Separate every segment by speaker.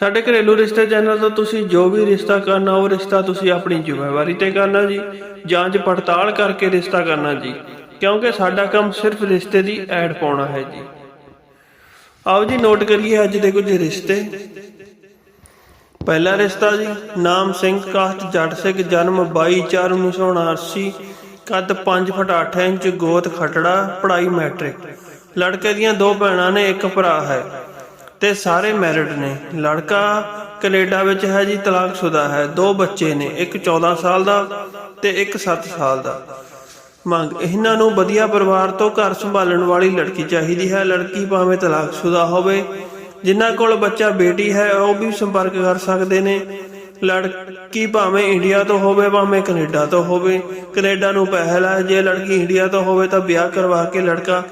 Speaker 1: ਸਾਡੇ ਘਰੇਲੂ ਰਿਸ਼ਤੇ ਚੈਨਲ ਤੋਂ ਤੁਸੀਂ ਜੋ ਵੀ ਰਿਸ਼ਤਾ ਕਰਨਾ, ਉਹ ਰਿਸ਼ਤਾ ਤੁਸੀਂ ਆਪਣੀ ਜ਼ਿੰਮੇਵਾਰੀ ਤੇ ਕਰਨਾ ਜੀ। ਜਾਂਚ ਪੜਤਾਲ ਕਰਕੇ ਰਿਸ਼ਤਾ ਕਰਨਾ ਜੀ। ਕਿਉਂਕਿ ਸਾਡਾ ਕੰਮ ਸਿਰਫ ਰਿਸ਼ਤੇ ਦੀ ਐਡ ਪਾਉਣਾ ਹੈ ਜੀ। ਆਓ ਜੀ, ਨੋਟ ਕਰੀਏ ਅੱਜ ਦੇ ਕੁਝ ਰਿਸ਼ਤੇ। ਪਹਿਲਾ ਰਿਸ਼ਤਾ ਜੀ, ਨਾਮ ਸਿੰਘ ਕਾਸਟ ਜੱਟ ਸਿੰਘ, ਜਨਮ 22/4/1979 ਕੱਦ 5 ਫੁੱਟ 8 ਇੰਚ, ਗੋਤ ਖਟੜਾ, ਪੜ੍ਹਾਈ ਮੈਟ੍ਰਿਕ। ਲੜਕੇ ਦੀਆਂ ਦੋ ਭੈਣਾਂ ਨੇ, ਇੱਕ ਭਰਾ ਹੈ। ਤੇ ਸਾਰੇ ਮੈਰਿਡ ਨੇ। ਲੜਕਾ ਕੈਨੇਡਾ ਵਿੱਚ ਹੈ ਜੀ, ਤਲਾਕਸ਼ੁਦਾ ਹੈ। ਦੋ ਬੱਚੇ ਨੇ, ਇੱਕ 14 ਸਾਲ ਦਾ ਤੇ ਇੱਕ 7 ਸਾਲ ਦਾ। ਮੰਗ, ਇਹਨਾਂ ਨੂੰ ਵਧੀਆ ਪਰਿਵਾਰ ਤੋਂ ਘਰ ਸੰਭਾਲਣ ਵਾਲੀ ਲੜਕੀ ਚਾਹੀਦੀ ਹੈ। ਲੜਕੀ ਭਾਵੇਂ ਤਲਾਕਸ਼ੁਦਾ ਹੋਵੇ, ਜਿਨ੍ਹਾਂ ਕੋਲ ਬੱਚਾ, ਬੇਟੀ ਹੈ, ਉਹ ਵੀ ਸੰਪਰਕ ਕਰ ਸਕਦੇ ਨੇ। ਲੜਕੀ ਭਾਵੇਂ ਇੰਡੀਆ ਤੋਂ ਹੋਵੇ, ਭਾਵੇਂ ਕੈਨੇਡਾ ਤੋਂ ਹੋਵੇ। ਕੈਨੇਡਾ ਨੂੰ ਪਹਿਲ ਹੈ, ਜੇ ਲੜਕੀ ਇੰਡੀਆ ਤੋਂ ਹੋਵੇ ਤਾਂ ਵਿਆਹ ਕਰਵਾ ਕੇ ਲੜਕਾ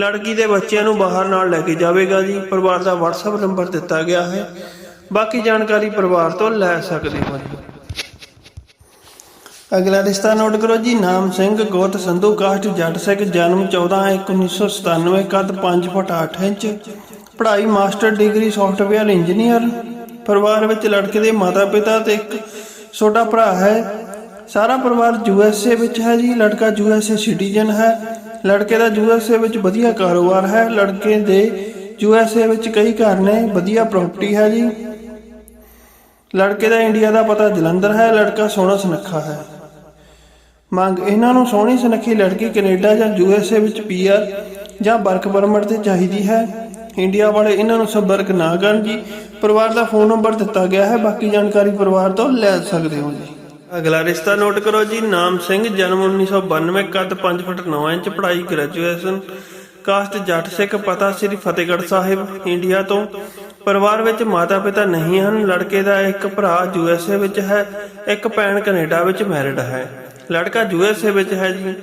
Speaker 1: ਲੜਕੀ ਦੇ ਬੱਚਿਆਂ ਨੂੰ ਬਾਹਰ ਨਾਲ ਲੈ ਕੇ ਜਾਵੇਗਾ ਜੀ। ਪਰਿਵਾਰ ਦਾ WhatsApp ਨੰਬਰ ਦਿੱਤਾ ਗਿਆ ਹੈ। ਬਾਕੀ ਜਾਣਕਾਰੀ ਪਰਿਵਾਰ ਤੋਂ ਲੈ ਸਕਦੇ ਹੋ ਅਗਲਾ ਰਿਸ਼ਤਾ ਨੋਟ ਕਰੋ ਜੀ। ਨਾਮ ਸਿੰਘ, ਗੋਤ, ਸੰਧੂ, ਕਾਸਟ, ਜੱਟ ਸਿੰਘ, ਜਨਮ 14/1997 ਕੱਦ 5 ਫੁੱਟ 8 ਇੰਚ, ਪੜ੍ਹਾਈ ਮਾਸਟਰ ਡਿਗਰੀ ਸੌਫਟਵੇਅਰ ਇੰਜੀਨੀਅਰ ਪਰਿਵਾਰ ਵਿੱਚ ਲੜਕੇ ਦੇ ਮਾਤਾ-ਪਿਤਾ ਤੇ ਇੱਕ ਛੋਟਾ ਭਰਾ ਹੈ। ਸਾਰਾ ਪਰਿਵਾਰ ਯੂਐਸਏ ਵਿੱਚ ਹੈ ਜੀ। ਲੜਕਾ ਯੂਐਸਏ ਸਿਟੀਜ਼ਨ ਹੈ। ਲੜਕੇ ਦਾ ਯੂਐਸਏ ਵਿੱਚ ਵਧੀਆ ਕਾਰੋਬਾਰ ਹੈ। ਲੜਕੇ ਦੇ ਯੂਐਸਏ ਵਿੱਚ ਕਈ ਘਰ ਨੇ, ਵਧੀਆ ਪ੍ਰਾਪਰਟੀ ਹੈ ਜੀ। ਲੜਕੇ ਦਾ ਇੰਡੀਆ ਦਾ ਪਤਾ ਜਲੰਧਰ ਹੈ, ਲੜਕਾ ਸੋਹਣਾ ਸੁਨੱਖਾ ਹੈ। ਮੰਗ, ਇਹਨਾਂ ਨੂੰ ਸੋਹਣੀ ਸੁਨੱਖੀ ਲੜਕੀ ਕੈਨੇਡਾ ਜਾਂ ਯੂਐਸਏ ਵਿੱਚ ਪੀਆਰ ਜਾਂ ਵਰਕ ਪਰਮਿਟ ਤੇ ਚਾਹੀਦੀ ਹੈ। ਇੰਡੀਆ ਵਾਲੇ ਇਹਨਾਂ ਨੂੰ ਸੰਪਰਕ ਨਾ ਕਰਨ ਜੀ। ਪਰਿਵਾਰ ਦਾ ਫੋਨ ਨੰਬਰ ਦਿੱਤਾ ਗਿਆ ਹੈ। ਬਾਕੀ ਜਾਣਕਾਰੀ ਪਰਿਵਾਰ ਤੋਂ ਲੈ ਸਕਦੇ ਹੋ ਜੀ। ਅਗਲਾ ਰਿਸ਼ਤਾ ਨੋਟ ਕਰੋ ਜੀ, ਨਾਮ ਸਿੰਘ, ਜਨਮ 1992 ਕੱਦ 5 ਫੁੱਟ 9 ਇੰਚ, ਪੜ੍ਹਾਈ ਗ੍ਰੈਜੂਏਸ਼ਨ ਕਾਸਟ ਜੱਟ ਸਿੱਖ, ਪਤਾ ਸ੍ਰੀ ਫਤਿਹਗੜ੍ਹ ਸਾਹਿਬ ਇੰਡੀਆ ਤੋਂ। ਪਰਿਵਾਰ ਵਿੱਚ ਮਾਤਾ-ਪਿਤਾ ਨਹੀਂ ਹਨ, ਲੜਕੇ ਦਾ ਇੱਕ ਭਰਾ ਯੂਐਸਏ ਵਿੱਚ ਹੈ, ਇੱਕ ਭੈਣ ਕੈਨੇਡਾ ਵਿੱਚ ਮੈਰਿਡ ਹੈ। ਲੜਕਾ ਯੂਐਸਏ ਵਿੱਚ ਹੈ ਜੀ।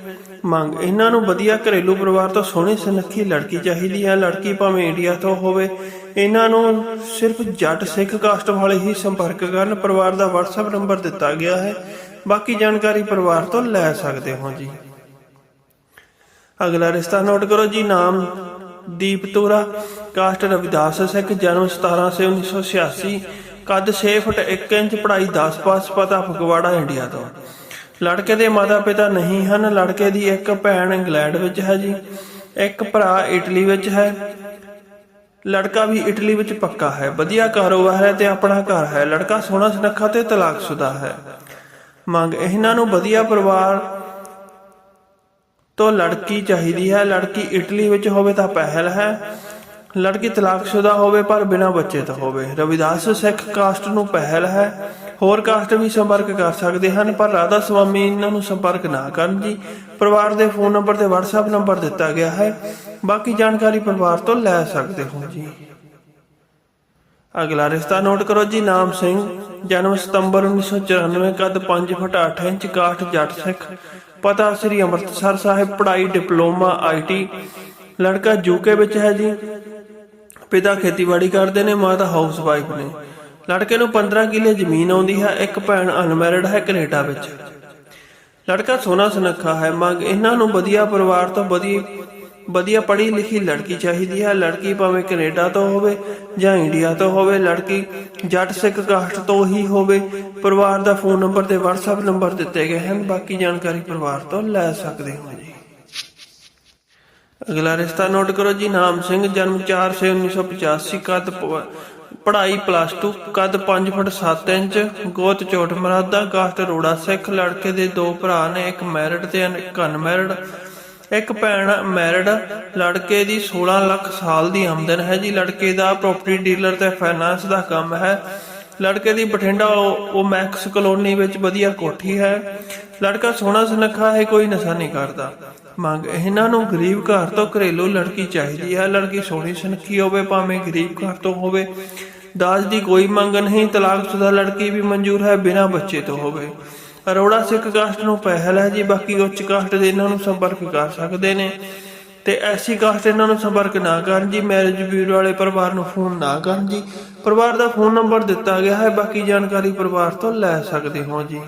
Speaker 1: ਮੰਗ, ਇਹਨਾਂ ਨੂੰ ਵਧੀਆ ਘਰੇਲੂ ਪਰਿਵਾਰ ਤੋਂ ਸੋਹਣੀ ਸੁਨੱਖੀ ਲੜਕੀ ਚਾਹੀਦੀ ਹੈ। ਲੜਕੀ ਭਾਵੇਂ ਇੰਡੀਆ ਤੋਂ ਹੋਵੇ ਇਹਨਾਂ ਨੂੰ ਸਿਰਫ ਜੱਟ ਸਿੱਖ ਕਾਸਟ ਵਾਲੇ ਹੀ ਸੰਪਰਕ ਕਰਨ ਪਰਿਵਾਰ ਦਾ WhatsApp ਨੰਬਰ ਦਿੱਤਾ ਗਿਆ ਹੈ। ਬਾਕੀ ਜਾਣਕਾਰੀ ਪਰਿਵਾਰ ਤੋਂ ਲੈ ਸਕਦੇ ਹੋ ਜੀ। ਅਗਲਾ ਰਿਸ਼ਤਾ ਨੋਟ ਕਰੋ ਜੀ, ਨਾਮ ਦੀਪ ਤੋਰਾ, ਕਾਸਟ ਰਵਿਦਾਸ ਸਿੱਖ, ਜਨਮ 17 ਸੇ 1986 ਕੱਦ 6 ਫੁੱਟ 1 ਇੰਚ, ਪੜ੍ਹਾਈ 10 ਪਾਸ, ਪਤਾ ਫਗਵਾੜਾ, ਇੰਡੀਆ ਤੋਂ। ਲੜਕੇ ਦੇ ਮਾਤਾ-ਪਿਤਾ ਨਹੀਂ ਹਨ, ਲੜਕੇ ਦੀ ਇੱਕ ਭੈਣ ਇੰਗਲੈਂਡ ਵਿੱਚ ਹੈ ਜੀ। ਇੱਕ ਭਰਾ ਇਟਲੀ ਵਿੱਚ ਹੈ। ਲੜਕਾ ਵੀ ਇਟਲੀ ਵਿੱਚ ਪੱਕਾ ਹੈ, ਵਧੀਆ ਕਾਰੋਬਾਰ ਹੈ ਤੇ ਆਪਣਾ ਘਰ ਹੈ। ਲੜਕਾ ਸੋਹਣਾ ਸੁਨੱਖਾ ਤੇ ਤਲਾਕਸ਼ੁਦਾ ਹੈ। ਮੰਗ, ਇਹਨਾਂ ਨੂੰ ਵਧੀਆ ਪਰਿਵਾਰ ਤੋਂ ਲੜਕੀ ਚਾਹੀਦੀ ਹੈ। ਲੜਕੀ ਇਟਲੀ ਵਿੱਚ ਹੋਵੇ ਤਾਂ ਪਹਿਲ ਹੈ। ਲੜਕੀ ਤਲਾਕਸ਼ੁਦਾ ਹੋਵੇ ਪਰ ਬਿਨਾਂ ਬੱਚੇ ਤੋਂ ਹੋਵੇ। ਰਵਿਦਾਸ ਸਿੱਖ ਕਾਸਟ ਨੂੰ ਪਹਿਲ ਹੈ। ਹੋਰ ਕਾਸਟ ਵੀ ਸੰਪਰਕ ਕਰ ਸਕਦੇ ਹਨ, ਪਰ ਰਾਧਾ ਸੁਆਮੀ ਇਹਨਾਂ ਨੂੰ ਸੰਪਰਕ ਨਾ ਕਰਨ ਜੀ। ਪਰਿਵਾਰ ਦੇ ਫੋਨ ਨੰਬਰ ਤੇ WhatsApp ਨੰਬਰ ਦਿੱਤਾ ਗਿਆ ਹੈ। ਬਾਕੀ ਜਾਣਕਾਰੀ ਪਰਿਵਾਰ ਤੋਂ ਲੈ ਸਕਦੇ ਹੋ ਜੀ। ਅਗਲਾ ਰਿਸ਼ਤਾ ਨੋਟ ਕਰੋ ਜੀ, ਨਾਮ ਸਿੰਘ, ਜਨਮ ਸਤੰਬਰ 1994 ਕੱਦ 5 foot 8 inch caste Jatt Sikh. ਪਤਾ ਸ੍ਰੀ ਅੰਮ੍ਰਿਤਸਰ ਸਾਹਿਬ, ਪੜ੍ਹਾਈ, ਡਿਪਲੋਮਾ ਆਈਟੀ ਲੜਕਾ ਯੂਕੇ ਵਿੱਚ ਹੈ ਜੀ। ਪਿਤਾ ਖੇਤੀਬਾੜੀ ਕਰਦੇ ਨੇ, ਮਾਤਾ ਹਾਊਸ ਵਾਈਫ ਨੇ। ਲੜਕੇ ਨੂੰ 15 ਕਿੱਲੇ ਜ਼ਮੀਨ ਆਉਂਦੀ ਹੈ, ਇੱਕ ਭੈਣ ਅਨਮੈਰਿਡ ਹੈ ਕੈਨੇਡਾ ਵਿੱਚ। ਲੜਕਾ ਸੋਹਣਾ ਸੁਨੱਖਾ ਹੈ, ਮੰਗ ਇਹਨਾਂ ਨੂੰ ਵਧੀਆ ਪਰਿਵਾਰ ਤੋਂ ਵਧੀਆ ਵਧੀਆ ਪੜ੍ਹੀ ਲਿਖੀ ਲੜਕੀ ਚਾਹੀਦੀ ਹੈ। ਲੜਕੀ ਭਾਵੇਂ ਕੈਨੇਡਾ ਤੋਂ ਹੋਵੇ ਜਾਂ ਇੰਡੀਆ ਤੋਂ ਹੋਵੇ, ਲੜਕੀ ਜੱਟ ਸਿੱਖ ਕਾਸਟ ਤੋਂ ਹੀ ਹੋਵੇ, ਪਰਿਵਾਰ ਦਾ ਫੋਨ ਨੰਬਰ ਤੇ WhatsApp ਨੰਬਰ ਦਿੱਤੇ ਗਏ ਹਨ। ਬਾਕੀ ਜਾਣਕਾਰੀ ਪਰਿਵਾਰ ਤੋਂ ਲੈ ਸਕਦੇ ਹੋ ਅਗਲਾ ਰਿਸ਼ਤਾ ਨੋਟ ਕਰੋ ਜੀ, ਨਾਮ ਸਿੰਘ, ਜਨਮ 4 ਸੇ 1985 ਕੱਦ ਪ- ਪੜ੍ਹਾਈ ਪਲੱਸ 2 ਕੱਦ 5 ਫੁੱਟ 7 ਇੰਚ, ਗੋਤ ਚੋਟ ਮਰਾਦਾ ਕਾਸਟ ਰੋੜਾ ਸਿੱਖ, ਲੜਕੇ ਦੇ ਦੋ ਭਰਾ ਨੇ, ਇੱਕ ਮੈਰਿਡ ਤੇ ਇੱਕ ਅਨਮੈਰਿਡ ਇੱਕ ਭੈਣ ਮੈਰਿਡ ਲੜਕੇ ਦੀ 16 ਲੱਖ ਸਾਲ ਦੀ ਆਮਦਨ ਹੈ ਜੀ, ਲੜਕੇ ਦਾ ਪ੍ਰਾਪਰਟੀ ਡੀਲਰ ਤੇ ਫਾਈਨਾਂਸ ਦਾ ਕੰਮ ਹੈ, ਲੜਕੇ ਦੀ ਬਠਿੰਡਾ ਉਹ ਉਹ ਮੈਕਸ ਕਲੋਨੀ ਵਿੱਚ ਵਧੀਆ ਕੋਠੀ ਹੈ, ਲੜਕਾ ਸੋਹਣਾ ਸੁਨੱਖਾ ਹੈ, ਕੋਈ ਨਸ਼ਾ ਨਹੀਂ ਕਰਦਾ। ਮੰਗ, ਇਹਨਾਂ ਨੂੰ ਗਰੀਬ ਘਰ ਤੋਂ ਘਰੇਲੂ ਲੜਕੀ ਚਾਹੀਦੀ ਹੈ। ਲੜਕੀ ਸੋਹਣੀ, ਸੁਨੱਖੀ ਹੋਵੇ, ਭਾਵੇਂ ਗਰੀਬ ਘਰ ਤੋਂ ਹੋਵੇ। ਦਾਜ ਦੀ ਕੋਈ ਮੰਗ ਨਹੀਂ ਤਲਾਕਸ਼ੁਦਾ ਲੜਕੀ ਵੀ ਮਨਜ਼ੂਰ ਹੈ ਬਿਨਾਂ ਬੱਚੇ ਤੋਂ ਹੋਵੇ। ਅਰੋੜਾ ਸਿੱਖ ਕਾਸਟ ਨੂੰ ਪਹਿਲ ਹੈ ਜੀ, ਬਾਕੀ ਉੱਚ ਕਾਸਟ ਦੇ ਇਹਨਾਂ ਨੂੰ ਸੰਪਰਕ ਕਰ ਸਕਦੇ ਨੇ। ਤੇ ਐਸੀ ਕਾਸਟ ਇਹਨਾਂ ਨੂੰ ਸੰਪਰਕ ਨਾ ਕਰਨ ਜੀ ਮੈਰਿਜ ਬਿਊਰੋ ਵਾਲੇ ਪਰਿਵਾਰ ਨੂੰ ਫੋਨ ਨਾ ਕਰਨ ਜੀ। ਪਰਿਵਾਰ ਦਾ ਫੋਨ ਨੰਬਰ ਦਿੱਤਾ ਗਿਆ ਹੈ, ਬਾਕੀ ਜਾਣਕਾਰੀ ਪਰਿਵਾਰ ਤੋਂ ਲੈ ਸਕਦੇ ਹੋ ਜੀ।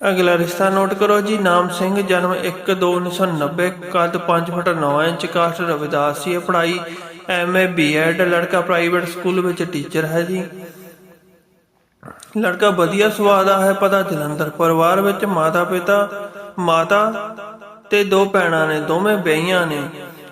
Speaker 1: ਅਗਲਾ ਰਿਸ਼ਤਾ ਨੋਟ ਕਰੋ ਜੀ, ਨਾਮ ਸਿੰਘ, ਜਨਮ 1/2/1990 ਕੱਦ 5 ਫੁੱਟ 9 ਇੰਚ ਕਾਸਟ ਰਵਿਦਾਸ ਸੀ ਪੜ੍ਹਾਈ ਐਮਏ ਬੀਐਡ, ਲੜਕਾ ਪ੍ਰਾਈਵੇਟ ਸਕੂਲ ਵਿੱਚ ਟੀਚਰ ਹੈ ਜੀ। ਲੜਕਾ ਵਧੀਆ ਸੁਭਾਅ ਦਾ ਹੈ, ਪਤਾ ਜਲੰਧਰ ਪਰਿਵਾਰ ਵਿੱਚ ਮਾਤਾ ਪਿਤਾ, ਮਾਤਾ ਤੇ ਦੋ ਭੈਣਾਂ ਨੇ, ਦੋਵੇਂ ਵਿਆਹੀਆਂ ਨੇ।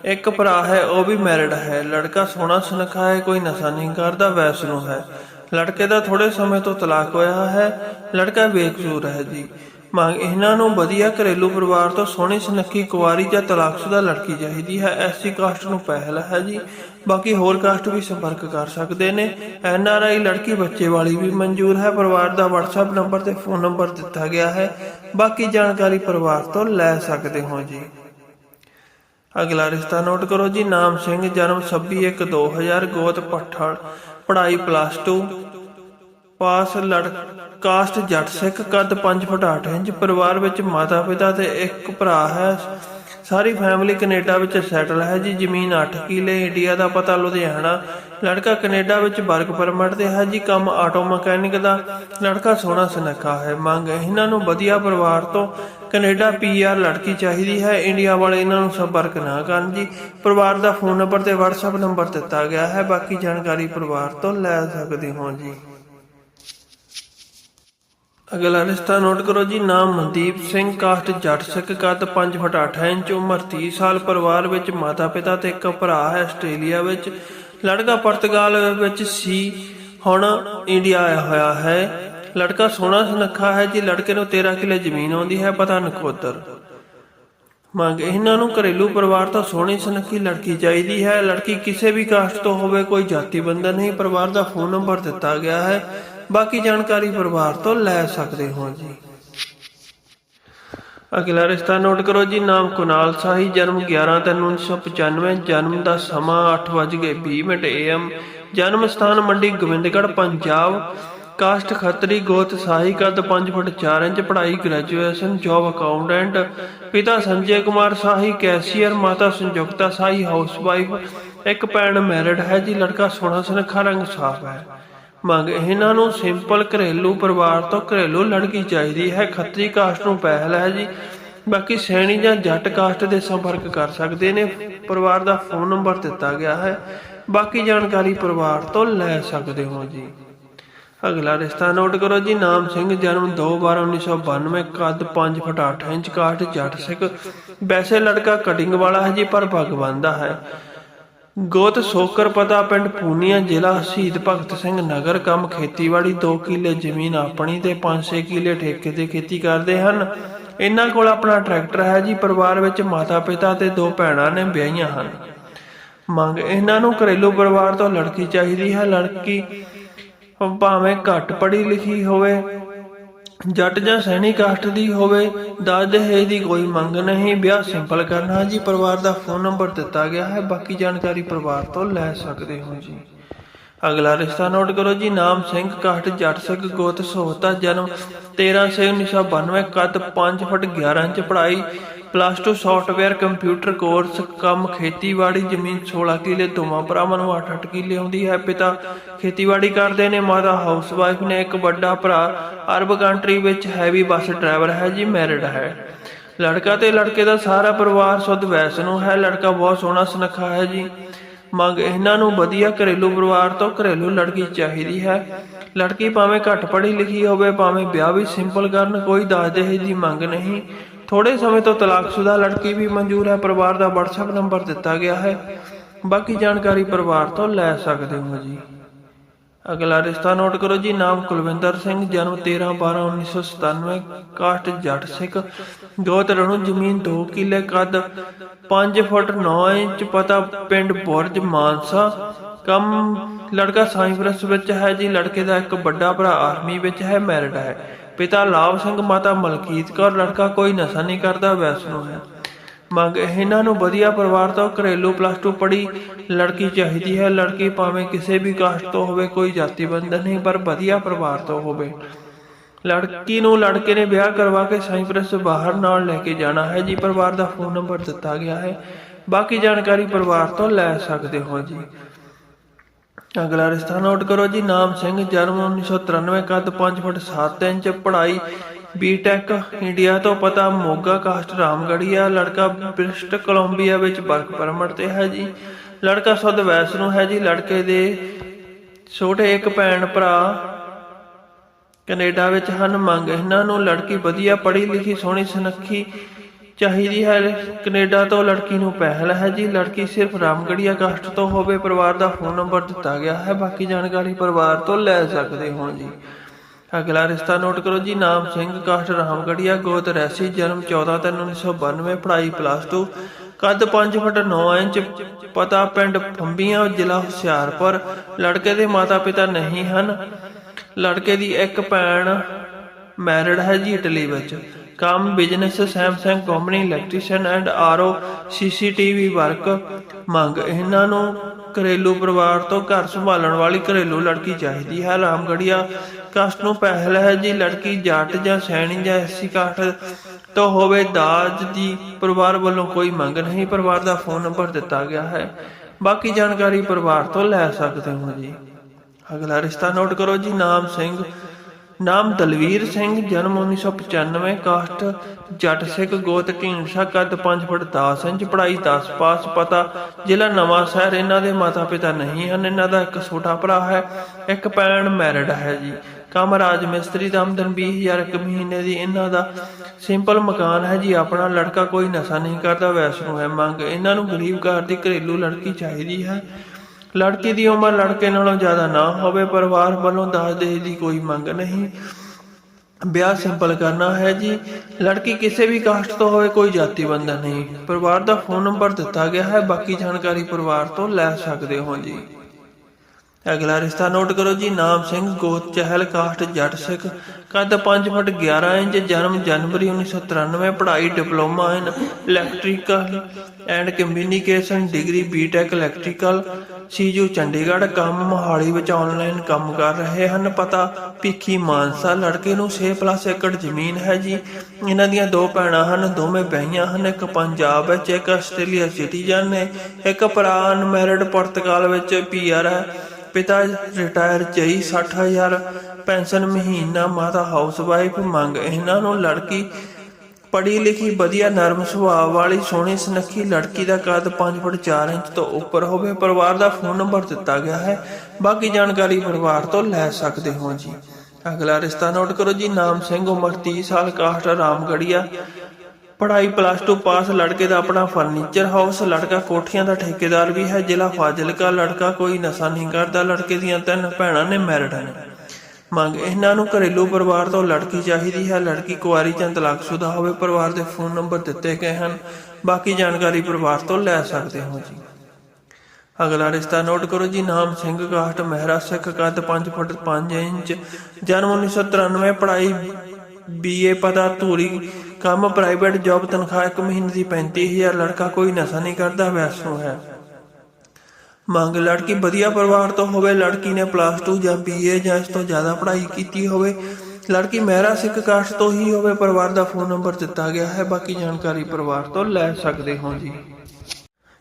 Speaker 1: ਇੱਕ ਭਰਾ ਹੈ, ਉਹ ਵੀ ਮੈਰਿਡ ਹੈ। ਲੜਕਾ ਸੋਹਣਾ ਸੁਨਖਾ ਹੈ, ਕੋਈ ਨਸ਼ਾ ਨਹੀਂ ਕਰਦਾ ਵੈਸ ਨੂੰ ਹੈ। ਲੜਕੇ ਦਾ ਥੋੜੇ ਸਮੇਂ ਤੋਂ ਤਲਾਕ ਹੋਇਆ ਹੈ। ਲੜਕਾ ਬੇਕਸੂਰ ਹੈ ਜੀ। ਮੰਗ ਇਹਨਾਂ ਨੂੰ ਵਧੀਆ ਘਰੇਲੂ ਪਰਿਵਾਰ ਤੋਂ ਸੋਹਣੀ ਸੁਨੱਖੀ ਕੁਵਾਰੀ ਜਾਂ ਤਲਾਕਸ਼ੁਦਾ ਲੜਕੀ ਚਾਹੀਦੀ ਹੈ। ਐਸੀ ਕਾਸਟ ਨੂੰ ਪਹਿਲ ਹੈ ਜੀ। ਬਾਕੀ ਹੋਰ ਕਾਸਟ ਵੀ ਸੰਪਰਕ ਕਰ ਸਕਦੇ ਨੇ। ਐਨ ਆਰ ਆਈ ਲੜਕੀ ਬੱਚੇ ਵਾਲੀ ਵੀ ਮਨਜ਼ੂਰ ਹੈ। ਪਰਿਵਾਰ ਦਾ WhatsApp ਨੰਬਰ ਤੇ ਫੋਨ ਨੰਬਰ ਦਿੱਤਾ ਗਿਆ ਹੈ। ਬਾਕੀ ਜਾਣਕਾਰੀ ਪਰਿਵਾਰ ਤੋਂ ਲੈ ਸਕਦੇ ਹੋ ਜੀ। ਅਗਲਾ ਰਿਸ਼ਤਾ ਨੋਟ ਕਰੋ ਜੀ। ਨਾਮ ਸਿੰਘ, ਜਨਮ 26/1/2000 ਗੋਤ ਪੱਠਲ। ਪੜ੍ਹਾਈ ਪਲੱਸ 2 ਪਾਸ ਲੜ, ਕਾਸਟ ਜੱਟ ਸਿੱਖ ਕੱਦ 5 ਫੁੱਟ 8 ਇੰਚ, ਪਰਿਵਾਰ ਵਿੱਚ ਮਾਤਾ ਪਿਤਾ ਤੇ ਇੱਕ ਭਰਾ ਹੈ। ਸਾਰੀ ਫੈਮਿਲੀ ਕੈਨੇਡਾ ਵਿੱਚ ਸੈਟਲ ਹੈ ਜੀ। ਜ਼ਮੀਨ 8 ਕਿਲੇ, ਇੰਡੀਆ ਦਾ ਪਤਾ ਲੁਧਿਆਣਾ। ਲੜਕਾ ਕੈਨੇਡਾ ਵਿੱਚ ਵਰਕ ਪਰਮਿਟ ਤੇ ਹੈ ਜੀ। ਕੰਮ ਆਟੋ ਮਕੈਨਿਕ ਦਾ। ਲੜਕਾ ਸੋਹਣਾ ਸੁਨੱਖਾ ਹੈ। ਮੰਗ ਇਹਨਾਂ ਨੂੰ ਵਧੀਆ ਪਰਿਵਾਰ ਤੋਂ ਕੈਨੇਡਾ ਪੀਆਰ ਲੜਕੀ ਚਾਹੀਦੀ ਹੈ। ਇੰਡੀਆ ਵਾਲੇ ਇਹਨਾਂ ਨੂੰ ਸੰਪਰਕ ਨਾ ਕਰਨ ਜੀ ਪਰਿਵਾਰ ਦਾ ਫੋਨ ਨੰਬਰ ਤੇ WhatsApp ਨੰਬਰ ਦਿੱਤਾ ਗਿਆ ਹੈ। ਬਾਕੀ ਜਾਣਕਾਰੀ ਪਰਿਵਾਰ ਤੋਂ ਲੈ ਸਕਦੇ ਹੋ ਜੀ। ਅਗਲਾ ਰਿਸ਼ਤਾ ਨੋਟ ਕਰੋ ਜੀ। ਨਾਮ ਮਨਦੀਪ ਸਿੰਘ, ਕਾਸਟ ਜੱਟ ਸਿੱਖ, ਕੱਦ 5 ਫੁੱਟ 8 ਇੰਚ, ਉਮਰ 30 ਸਾਲ, ਪਰਿਵਾਰ ਵਿੱਚ ਮਾਤਾ ਪਿਤਾ ਤੇ ਇੱਕ ਭਰਾ ਹੈ ਆਸਟ੍ਰੇਲੀਆ ਵਿੱਚ। ਲੜਕਾ ਪੁਰਤਗਾਲ ਵਿੱਚ ਸੀ। ਹੁਣ ਇੰਡੀਆ ਆਇਆ ਹੋਇਆ ਹੈ। ਲੜਕਾ ਸੋਹਣਾ ਸੁਨੱਖਾ ਹੈ ਜੀ, ਲੜਕੇ ਨੂੰ 13 ਕਿੱਲੇ ਜ਼ਮੀਨ ਆਉਂਦੀ ਹੈ, ਪਤਾ ਨਕੋਦਰ ਮੰਗ ਇਹਨਾਂ ਨੂੰ ਘਰੇਲੂ ਪਰਿਵਾਰ ਤੋਂ ਸੋਹਣੀ ਸੁਨੱਖੀ ਲੜਕੀ ਚਾਹੀਦੀ ਹੈ। ਲੜਕੀ ਕਿਸੇ ਵੀ ਕਾਸਟ ਤੋਂ ਹੋਵੇ, ਕੋਈ ਜਾਤੀ ਬੰਧਨ ਨਹੀਂ, ਪਰਿਵਾਰ ਦਾ ਫੋਨ ਨੰਬਰ ਦਿੱਤਾ ਗਿਆ ਹੈ। ਬਾਕੀ ਜਾਣਕਾਰੀ ਪਰਿਵਾਰ ਤੋਂ ਲੈ ਸਕਦੇ ਹੋ ਜੀ। ਅਗਲਾ ਰਿਸ਼ਤਾ ਨੋਟ ਕਰੋ ਜੀ, ਨਾਮ ਕੁਨਾਲ ਸਾਹੀ, ਜਨਮ 11 ਤਿੰਨ 1995 ਜਨਮ ਦਾ ਸਮਾਂ 8:20 ਮਿੰਟ AM ਜਨਮ ਸਥਾਨ ਮੰਡੀ ਗੋਬਿੰਦਗੜ੍ਹ, ਪੰਜਾਬ। ਕਾਸਟ ਖੱਤਰੀ ਗੋਤ ਸਾਹੀ ਕੱਦ 5 ਫੁੱਟ 4 ਇੰਚ ਪੜ੍ਹਾਈ ਗ੍ਰੈਜੂਏਸ਼ਨ, ਜੌਬ ਅਕਾਊਂਟੈਂਟ, ਪਿਤਾ ਸੰਜੇ ਕੁਮਾਰ ਸਾਹੀ, ਕੈਸ਼ੀਅਰ, ਮਾਤਾ ਸੰਯੁਕਤਾ ਸਾਹੀ, ਹਾਊਸਵਾਈਫ, ਇੱਕ ਭੈਣ ਮੈਰਿਡ ਹੈ ਜੀ, ਲੜਕਾ ਸੋਹਣਾ ਸੁਨੱਖਾ ਰੰਗ ਸਾਫ਼ ਹੈ। ਮੰਗ ਇਹਨਾਂ ਨੂੰ ਸਿੰਪਲ ਘਰੇਲੂ ਪਰਿਵਾਰ ਤੋਂ ਘਰੇਲੂ ਲੜਕੀ ਚਾਹੀਦੀ ਹੈ, ਖੱਤਰੀ ਕਾਸਟ ਨੂੰ ਪਹਿਲ ਹੈ ਜੀ। ਬਾਕੀ ਸੈਣੀ ਜਾਂ ਜੱਟ ਕਾਸਟ ਦੇ ਸੰਪਰਕ ਕਰ ਸਕਦੇ ਨੇ, ਪਰਿਵਾਰ ਦਾ ਫੋਨ ਨੰਬਰ ਦਿੱਤਾ ਗਿਆ ਹੈ। ਬਾਕੀ ਜਾਣਕਾਰੀ ਪਰਿਵਾਰ ਤੋਂ ਲੈ ਸਕਦੇ ਹੋ ਜੀ। ਅਗਲਾ ਰਿਸ਼ਤਾ ਨੋਟ ਕਰੋ ਜੀ, ਨਾਮ ਸਿੰਘ, ਜਨਮ 2/12/1992 ਕੱਦ 5 ਫੁੱਟ 8 ਇੰਚ ਕਾਸਟ ਜੱਟ ਸਿੱਖ। ਵੈਸੇ ਲੜਕਾ ਕਟਿੰਗ ਵਾਲਾ ਹੈ ਜੀ, ਪਰ ਭਗਵਾਨ ਦਾ ਹੈ। ਗੋਤ ਸੋਕਰ ਪਤਾ ਪਿੰਡ ਪੂਨੀਆ ਜ਼ਿਲ੍ਹਾ, ਸ਼ਹੀਦ ਭਗਤ ਸਿੰਘ ਨਗਰ ਕੰਮ ਖੇਤੀਬਾੜੀ 2 ਕਿੱਲੇ ਜ਼ਮੀਨ ਆਪਣੀ ਤੇ 5-6 ਕਿੱਲੇ ਠੇਕੇ ਤੇ ਖੇਤੀ ਕਰਦੇ ਹਨ। ਇਹਨਾਂ ਕੋਲ ਆਪਣਾ ਟਰੈਕਟਰ ਹੈ ਜੀ, ਪਰਿਵਾਰ ਵਿੱਚ ਮਾਤਾ ਪਿਤਾ ਤੇ ਦੋ ਭੈਣਾਂ ਨੇ ਵਿਆਹੀਆਂ ਹਨ। ਮੰਗ ਇਹਨਾਂ ਨੂੰ ਘਰੇਲੂ ਪਰਿਵਾਰ ਤੋਂ ਲੜਕੀ ਚਾਹੀਦੀ ਹੈ। ਲੜਕੀ ਭਾਵੇਂ ਘੱਟ ਪੜ੍ਹੀ ਲਿਖੀ ਹੋਵੇ, ਜੱਟ ਜਾਂ ਸੈਣੀ ਕਾਸਟ ਦੀ ਹੋਵੇ ਦਾਜ ਦਹੇਜ ਦੀ ਕੋਈ ਮੰਗ ਨਹੀਂ। ਵਿਆਹ ਸਿੰਪਲ ਕਰਨਾ ਜੀ, ਪਰਿਵਾਰ ਦਾ ਫੋਨ ਨੰਬਰ ਦਿੱਤਾ ਗਿਆ ਹੈ, ਬਾਕੀ ਜਾਣਕਾਰੀ ਪਰਿਵਾਰ ਤੋਂ ਲੈ ਸਕਦੇ ਹੋ ਜੀ। ਅਗਲਾ ਰਿਸ਼ਤਾ ਨੋਟ ਕਰੋ ਜੀ, ਨਾਮ ਸਿੰਘ ਕਾਸਟ, ਜੱਟ ਸਿੱਖ ਗੋਤ, ਸੋਹਤਾ, ਜਨਮ 13 ਸੇ 1992 ਕੱਦ 5 ਫੁੱਟ 11 ਇੰਚ, ਪੜ੍ਹਾਈ ਪਲੱਸ 2 ਸੌਫਟਵੇਅਰ ਕੰਪਿਊਟਰ ਕੋਰਸ ਕੰਮ ਖੇਤੀਬਾੜੀ, ਜ਼ਮੀਨ 16 ਕਿੱਲੇ, ਦੋਵਾਂ ਭਰਾਵਾਂ ਨੂੰ 8-8 ਕਿੱਲੇ ਆਉਂਦੀ ਹੈ। ਪਿਤਾ ਖੇਤੀਬਾੜੀ ਕਰਦੇ ਨੇ, ਮਾਤਾ ਹਾਊਸਵਾਈਫ ਨੇ, ਇੱਕ ਵੱਡਾ ਭਰਾ, ਅਰਬ ਕੰਟਰੀ ਵਿੱਚ ਹੈਵੀ ਬੱਸ ਡਰਾਈਵਰ ਹੈ ਜੀ ਮੈਰਿਡ ਹੈ। ਲੜਕਾ ਤੇ ਲੜਕੇ ਦਾ ਸਾਰਾ ਪਰਿਵਾਰ ਸੁਧ ਵੈਸਨੂੰ ਹੈ, ਲੜਕਾ ਬਹੁਤ ਸੋਹਣਾ ਸੁਨੱਖਾ ਹੈ ਜੀ। ਮੰਗ ਇਹਨਾਂ ਨੂੰ ਵਧੀਆ ਘਰੇਲੂ ਪਰਿਵਾਰ ਤੋਂ ਘਰੇਲੂ ਲੜਕੀ ਚਾਹੀਦੀ ਹੈ। ਲੜਕੀ ਭਾਵੇਂ ਘੱਟ ਪੜ੍ਹੀ ਲਿਖੀ ਹੋਵੇ, ਭਾਵੇਂ ਵਿਆਹ ਵੀ ਸਿੰਪਲ ਕਰਨ, ਕੋਈ ਦਾਜ ਦਹੇਜ ਦੀ ਮੰਗ ਨਹੀਂ। ਥੋੜੇ ਸਮੇਂ ਤੋਂ ਤਲਾਕਸ਼ੁਦਾ ਲੜਕੀ ਵੀ ਮਨਜ਼ੂਰ ਹੈ, ਪਰਿਵਾਰ ਦਾ WhatsApp ਨੰਬਰ ਦਿੱਤਾ ਗਿਆ ਹੈ। ਬਾਕੀ ਜਾਣਕਾਰੀ ਪਰਿਵਾਰ ਤੋਂ ਲੈ ਸਕਦੇ ਹੋ ਜੀ। ਅਗਲਾ ਰਿਸ਼ਤਾ ਨੋਟ ਕਰੋ ਜੀ, ਨਾਮ ਕੁਲਵਿੰਦਰ ਸਿੰਘ, ਜਨਮ 13 12 1997 ਕਾਸਟ ਜੱਟ ਸਿੱਖ, ਗੋਤ ਰਣੂ, ਜ਼ਮੀਨ 2 ਕਿੱਲੇ, ਕੱਦ 5 ਫੁੱਟ 9 ਇੰਚ, ਪਤਾ ਪਿੰਡ ਬੁਰਜ, ਮਾਨਸਾ। ਕੰਮ ਲੜਕਾ ਸਾਈਪ੍ਰਸ ਵਿੱਚ ਹੈ ਜੀ, ਲੜਕੇ ਦਾ ਇੱਕ ਵੱਡਾ ਭਰਾ ਆਰਮੀ ਵਿੱਚ ਹੈ, ਮੈਰਿਡ ਹੈ। ਪਿਤਾ ਲਾਭ ਸਿੰਘ ਮਾਤਾ ਮਲਕੀਤ ਕੌਰ ਲੜਕਾ ਕੋਈ ਨਸ਼ਾ ਨਹੀਂ ਕਰਦਾ ਵੈਸਨੋ ਹੈ ਮੰਗ ਇਹਨਾਂ ਨੂੰ ਵਧੀਆ ਪਰਿਵਾਰ ਤੋਂ ਘਰੇਲੂ ਪਲੱਸ 2 ਪੜ੍ਹੀ। ਲੜਕੀ ਚਾਹੀਦੀ ਹੈ, ਲੜਕੀ ਭਾਵੇਂ ਕਿਸੇ ਵੀ ਕਾਸਟ ਤੋਂ ਹੋਵੇ, ਕੋਈ ਜਾਤੀ ਬੰਧਨ ਨਹੀਂ, ਪਰ ਵਧੀਆ ਪਰਿਵਾਰ ਤੋਂ ਹੋਵੇ। ਲੜਕੀ ਨੂੰ ਲੜਕੇ ਨੇ ਵਿਆਹ ਕਰਵਾ ਕੇ ਸਾਈਪ੍ਰਸ ਬਾਹਰ ਨਾਲ ਲੈ ਕੇ ਜਾਣਾ ਹੈ ਜੀ, ਪਰਿਵਾਰ ਦਾ ਫੋਨ ਨੰਬਰ ਦਿੱਤਾ ਗਿਆ ਹੈ। ਬਾਕੀ ਜਾਣਕਾਰੀ ਪਰਿਵਾਰ ਤੋਂ ਲੈ ਸਕਦੇ ਹੋ ਜੀ। ਅਗਲਾ ਰਿਸ਼ਤਾ ਨੋਟ ਕਰੋ ਜੀ, ਨਾਮ ਸਿੰਘ, ਜਨਮ 1993 ਕੱਦ 5 ਫੁੱਟ 7 ਇੰਚ, ਪੜ੍ਹਾਈ ਬੀਟੈਕ ਇੰਡੀਆ ਤੋਂ ਪਤਾ ਮੋਗਾ ਕਾਸਟ ਰਾਮਗੜੀਆ ਲੜਕਾ ਬ੍ਰਿਸਟ ਕੋਲੰਬੀਆ ਵਿੱਚ ਵਰਕ ਪਰਮਿਟ ਤੇ ਹੈ ਜੀ। ਲੜਕਾ ਸੁਧ ਵੈਸ ਨੂੰ ਹੈ ਜੀ, ਲੜਕੇ ਦੇ ਛੋਟੇ ਇੱਕ ਭੈਣ ਭਰਾ ਕੈਨੇਡਾ ਵਿੱਚ ਹਨ, ਮੰਗ ਇਹਨਾਂ ਨੂੰ ਲੜਕੀ ਵਧੀਆ ਪੜ੍ਹੀ ਲਿਖੀ, ਸੋਹਣੀ ਸੁਨੱਖੀ ਚਾਹੀਦੀ ਹੈ। ਕੈਨੇਡਾ ਤੋਂ ਲੜਕੀ ਨੂੰ ਪਹਿਲ ਹੈ ਜੀ। ਲੜਕੀ ਸਿਰਫ ਰਾਮਗੜੀਆ ਕਾਸਟ ਤੋਂ ਹੋਵੇ ਪਰਿਵਾਰ ਦਾ ਫੋਨ ਨੰਬਰ ਦਿੱਤਾ ਗਿਆ ਹੈ। ਬਾਕੀ ਜਾਣਕਾਰੀ ਪਰਿਵਾਰ ਤੋਂ ਲੈ ਸਕਦੇ ਹੋ ਜੀ। ਅਗਲਾ ਰਿਸ਼ਤਾ ਨੋਟ ਕਰੋ ਜੀ। ਨਾਮ ਸਿੰਘ ਕਾਸਟ ਰਾਮਗੜੀਆ ਗੋਤ ਰੈਸੀ, ਜਨਮ 14 ਤਿੰਨ 1992 ਪੜ੍ਹਾਈ ਪਲੱਸ 2 ਕੱਦ 5 ਫੁੱਟ 9 ਇੰਚ, ਪਤਾ ਪਿੰਡ ਫੰਬੀਆਂ, ਜ਼ਿਲ੍ਹਾ ਹੁਸ਼ਿਆਰਪੁਰ। ਲੜਕੇ ਦੇ ਮਾਤਾ ਪਿਤਾ ਨਹੀਂ ਹਨ। ਲੜਕੇ ਦੀ ਇੱਕ ਭੈਣ ਮੈਰਿਡ ਹੈ ਜੀ ਇਟਲੀ ਵਿੱਚ। ਕੰਮ business Samsung company electrician and RO CCTV work ਮੰਗ। ਇਹਨਾਂ ਨੂੰ ਘਰੇਲੂ ਪਰਿਵਾਰ ਤੋਂ ਘਰ ਸੰਭਾਲਣ ਵਾਲੀ ਘਰੇਲੂ ਲੜਕੀ ਚਾਹੀਦੀ ਹੈ। ਰਾਮਗੜੀਆ ਕਾਸਟ ਨੂੰ ਪਹਿਲ ਹੈ ਜੀ, ਲੜਕੀ ਜੱਟ ਜਾਂ ਸੈਣੀ ਜਾਂ ਐਸੀ ਕਾਸਟ ਤੋਂ ਹੋਵੇ। ਦਾਜ ਦੀ ਪਰਿਵਾਰ ਵੱਲੋਂ ਕੋਈ ਮੰਗ ਨਹੀਂ, ਪਰਿਵਾਰ ਦਾ ਫੋਨ ਨੰਬਰ ਦਿੱਤਾ ਗਿਆ ਹੈ। ਬਾਕੀ ਜਾਣਕਾਰੀ ਪਰਿਵਾਰ ਤੋਂ ਲੈ ਸਕਦੇ ਹੋ ਜੀ। ਅਗਲਾ ਰਿਸ਼ਤਾ ਨੋਟ ਕਰੋ ਜੀ, ਨਾਮ ਸਿੰਘ ਨਾਮ ਦਲਵੀਰ ਸਿੰਘ, ਜਨਮ 1995 ਕਾਸਟ, ਜੱਟ ਸਿੱਖ, ਗੋਤ ਢੀਂਡਸਾ ਕੱਦ 5 ਫੁੱਟ 10 ਇੰਚ, ਪੜ੍ਹਾਈ 10 ਪਾਸ, ਪਤਾ, ਜ਼ਿਲ੍ਹਾ ਨਵਾਂ ਸ਼ਹਿਰ, ਇਹਨਾਂ ਦੇ ਮਾਤਾ ਪਿਤਾ ਨਹੀਂ ਹਨ, ਇਹਨਾਂ ਦਾ ਇੱਕ ਛੋਟਾ ਭਰਾ ਹੈ, ਇੱਕ ਭੈਣ ਮੈਰਿਡ ਹੈ ਜੀ। ਕੰਮ ਰਾਜ ਮਿਸਤਰੀ ਦਾ ਆਮਦਨ 20000 ਇੱਕ ਮਹੀਨੇ ਦੀ, ਇਹਨਾਂ ਦਾ ਸਿੰਪਲ ਮਕਾਨ ਹੈ ਜੀ, ਆਪਣਾ ਲੜਕਾ ਕੋਈ ਨਸ਼ਾ ਨਹੀਂ ਕਰਦਾ, ਵੈਸਨੂੰ ਹੈ, ਮੰਗ, ਇਹਨਾਂ ਨੂੰ ਗਰੀਬ ਘਰ ਦੀ ਘਰੇਲੂ ਲੜਕੀ ਚਾਹੀਦੀ ਹੈ। ਲੜਕੀ ਦੀ ਉਮਰ ਲੜਕੇ ਨਾਲੋਂ ਜ਼ਿਆਦਾ ਨਾ ਹੋਵੇ, ਪਰਿਵਾਰ ਵੱਲੋਂ ਦਾਜ ਦੇਜ ਦੀ ਕੋਈ ਮੰਗ ਨਹੀਂ। ਵਿਆਹ ਸਿੰਪਲ ਕਰਨਾ ਹੈ ਜੀ। ਲੜਕੀ ਕਿਸੇ ਵੀ ਕਾਸਟ ਤੋਂ ਹੋਵੇ, ਕੋਈ ਜਾਤੀ ਬੰਦਾ ਨਹੀਂ। ਪਰਿਵਾਰ ਦਾ ਫੋਨ ਨੰਬਰ ਦਿੱਤਾ ਗਿਆ ਹੈ, ਬਾਕੀ ਜਾਣਕਾਰੀ ਪਰਿਵਾਰ ਤੋਂ ਲੈ ਸਕਦੇ ਹੋ ਜੀ। ਅਗਲਾ ਰਿਸ਼ਤਾ ਨੋਟ ਕਰੋ ਜੀ, ਨਾਮ ਸਿੰਘ, ਗੋਤ, ਚਹਿਲ, ਕਾਸਟ, ਜੱਟ ਸਿੱਖ ਕੱਦ 5 ਫੁੱਟ 11 ਇੰਚ, ਜਨਮ ਜਨਵਰੀ 1993 ਪੜ੍ਹਾਈ, diploma in electrical and communication degree BTech electrical CU Chandigarh, ਕੰਮ ਮੋਹਾਲੀ ਵਿੱਚ ਆਨਲਾਈਨ ਕੰਮ ਕਰ ਰਹੇ ਹਨ। ਪਤਾ, ਭਿੱਖੀ, ਮਾਨਸਾ, ਲੜਕੇ ਨੂੰ 6+ ਏਕੜ ਜ਼ਮੀਨ ਹੈ ਜੀ। ਇਹਨਾਂ ਦੀਆਂ ਦੋ ਭੈਣਾਂ ਹਨ, ਦੋਵੇਂ ਵਿਆਹੀਆਂ ਹਨ, ਇੱਕ ਪੰਜਾਬ ਵਿੱਚ, ਇੱਕ ਆਸਟ੍ਰੇਲੀਆ ਸਿਟੀਜ਼ਨ ਨੇ ਇੱਕ ਭਰਾ ਅਨਮੈਰਿਡ ਪੁਰਤਗਾਲ ਵਿੱਚ ਪੀਆਰ ਹੈ। ਪਿਤਾ ਰਿਟਾਇਰ ਜਈ 60000 ਪੈਨਸ਼ਨ ਮਹੀਨਾ, ਮਾਤਾ ਹਾਊਸ ਵਾਈਫ ਮੰਗ। ਇਹਨਾਂ ਨੂੰ ਲੜਕੀ ਪੜ੍ਹੀ ਲਿਖੀ ਵਧੀਆ, ਨਰਮ ਸੁਭਾਅ ਵਾਲੀ, ਸੋਹਣੀ, ਸੁਨੱਖੀ ਲੜਕੀ ਦਾ ਕੱਦ 5 ਫੁੱਟ 4 ਇੰਚ ਤੋਂ ਉੱਪਰ ਹੋਵੇ। ਪਰਿਵਾਰ ਦਾ ਫੋਨ ਨੰਬਰ ਦਿੱਤਾ ਗਿਆ ਹੈ। ਬਾਕੀ ਜਾਣਕਾਰੀ ਪਰਿਵਾਰ ਤੋਂ ਲੈ ਸਕਦੇ ਹੋ ਜੀ। ਅਗਲਾ ਰਿਸ਼ਤਾ ਨੋਟ ਕਰੋ ਜੀ। ਨਾਮ ਸਿੰਘ, ਉਮਰ 30 ਸਾਲ, ਕਾਸਟ ਰਾਮਗੜੀਆ ਪੜ੍ਹਾਈ ਪਲੱਸ 2 ਪਾਸ ਲੜਕੇ ਦਾ ਆਪਣਾ ਫਰਨੀਚਰ ਹਾਊਸ ਲੜਕਾ ਕੋਠੀਆਂ ਦਾ ਠੇਕੇਦਾਰ ਵੀ ਹੈ, ਜ਼ਿਲ੍ਹਾ ਫਾਜ਼ਿਲਕਾ, ਲੜਕਾ ਕੋਈ ਨਸ਼ਾ ਨਹੀਂ ਕਰਦਾ, ਲੜਕੇ ਦੀਆਂ ਤਿੰਨ ਭੈਣਾਂ ਨੇ ਮੈਰਿਡ ਹਨ। ਮੰਗ, ਇਹਨਾਂ ਨੂੰ ਘਰੇਲੂ ਪਰਿਵਾਰ ਤੋਂ ਲੜਕੀ ਚਾਹੀਦੀ ਹੈ, ਲੜਕੀ ਕੁਆਰੀ ਜਾਂ ਤਲਾਕਸ਼ੁਦਾ ਹੋਵੇ, ਪਰਿਵਾਰ ਦੇ ਫੋਨ ਨੰਬਰ ਦਿੱਤੇ ਗਏ ਹਨ, ਬਾਕੀ ਜਾਣਕਾਰੀ ਪਰਿਵਾਰ ਤੋਂ ਲੈ ਸਕਦੇ ਹੋ ਜੀ। ਅਗਲਾ ਰਿਸ਼ਤਾ ਨੋਟ ਕਰੋ ਜੀ, ਨਾਮ ਸਿੰਘ ਕਾਸਟ ਮਹਿਰਾ ਸਿੱਖ ਕੱਦ 5 ਫੁੱਟ 5 ਇੰਚ, ਜਨਮ 1993 ਪੜ੍ਹਾਈ ਬੀਏ ਪਤਾ, ਧੂਰੀ ਕੰਮ ਪ੍ਰਾਈਵੇਟ ਜੌਬ ਤਨਖਾਹ ਇੱਕ ਮਹੀਨੇ ਦੀ 35000 ਲੜਕਾ ਕੋਈ ਨਸ਼ਾ ਨਹੀਂ ਕਰਦਾ ਵੈਸੋਂ ਹੈ। ਮੰਗ ਲੜਕੀ ਵਧੀਆ ਪਰਿਵਾਰ ਤੋਂ ਹੋਵੇ, ਲੜਕੀ ਨੇ ਪਲੱਸ 2 ਜਾਂ ਬੀਏ ਜਾਂ ਇਸ ਤੋਂ ਜ਼ਿਆਦਾ ਪੜ੍ਹਾਈ ਕੀਤੀ ਹੋਵੇ, ਲੜਕੀ ਮਹਿਰਾ ਸਿੱਖ ਕਾਸਟ ਤੋਂ ਹੀ ਹੋਵੇ, ਪਰਿਵਾਰ ਦਾ ਫੋਨ ਨੰਬਰ ਦਿੱਤਾ ਗਿਆ ਹੈ, ਬਾਕੀ ਜਾਣਕਾਰੀ ਪਰਿਵਾਰ ਤੋਂ ਲੈ ਸਕਦੇ ਹੋ ਜੀ।